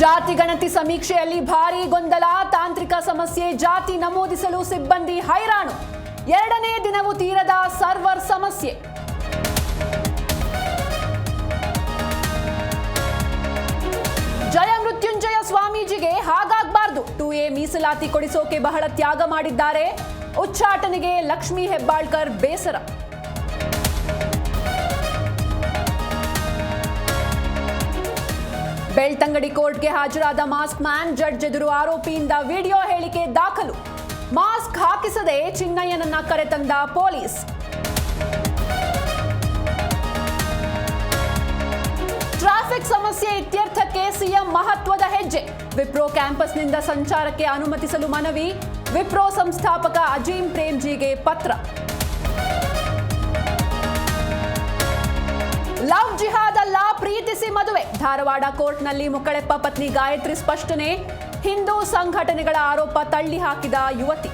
ಜಾತಿ ಗಣತಿ ಸಮೀಕ್ಷೆಯಲ್ಲಿ ಭಾರೀ ಗೊಂದಲ, ತಾಂತ್ರಿಕ ಸಮಸ್ಯೆ, ಜಾತಿ ನಮೂದಿಸಲು ಸಿಬ್ಬಂದಿ ಹೈರಾಣು. ಎರಡನೇ ದಿನವೂ ತೀರದ ಸರ್ವರ್ ಸಮಸ್ಯೆ. ಜಯ ಮೃತ್ಯುಂಜಯ ಸ್ವಾಮೀಜಿಗೆ ಹಾಗಾಗಬಾರ್ದು. ಟು ಎ ಮೀಸಲಾತಿ ಕೊಡಿಸೋಕೆ ಬಹಳ ತ್ಯಾಗ ಮಾಡಿದ್ದಾರೆ. ಉಚ್ಚಾಟನೆಗೆ ಲಕ್ಷ್ಮೀ ಹೆಬ್ಬಾಳ್ಕರ್ ಬೇಸರ. ಬೆಳ್ತಂಗಡಿ ಕೋರ್ಟ್ಗೆ ಹಾಜರಾದ ಮಾಸ್ಕ್ ಮ್ಯಾನ್ ಜಡ್ಜ್ ಎದುರು ಆರೋಪಿಯಿಂದ ವಿಡಿಯೋ ಹೇಳಿಕೆ ದಾಖಲು. ಮಾಸ್ಕ್ ಹಾಕಿಸದೆ ಚಿನ್ನಯ್ಯನನ್ನ ಕರೆತಂದ ಪೊಲೀಸ್. ಟ್ರಾಫಿಕ್ ಸಮಸ್ಯೆ ಇತ್ಯರ್ಥಕ್ಕೆ ಸಿಎಂ ಮಹತ್ವದ ಹೆಜ್ಜೆ. ವಿಪ್ರೋ ಕ್ಯಾಂಪಸ್ನಿಂದ ಸಂಚಾರಕ್ಕೆ ಅನುಮತಿಸಲು ಮನವಿ. ವಿಪ್ರೋ ಸಂಸ್ಥಾಪಕ ಅಜೀಂ ಪ್ರೇಮ್ಜಿಗೆ ಪತ್ರ. ಲವ್ ಮದುವೆ ಧಾರವಾಡ ಕೋರ್ಟ್ನಲ್ಲಿ ಮುಕ್ಕಳೆಪ್ಪ ಪತ್ನಿ ಗಾಯತ್ರಿ ಸ್ಪಷ್ಟನೆ. ಹಿಂದೂ ಸಂಘಟನೆಗಳ ಆರೋಪ ತಳ್ಳಿ ಹಾಕಿದ ಯುವತಿ.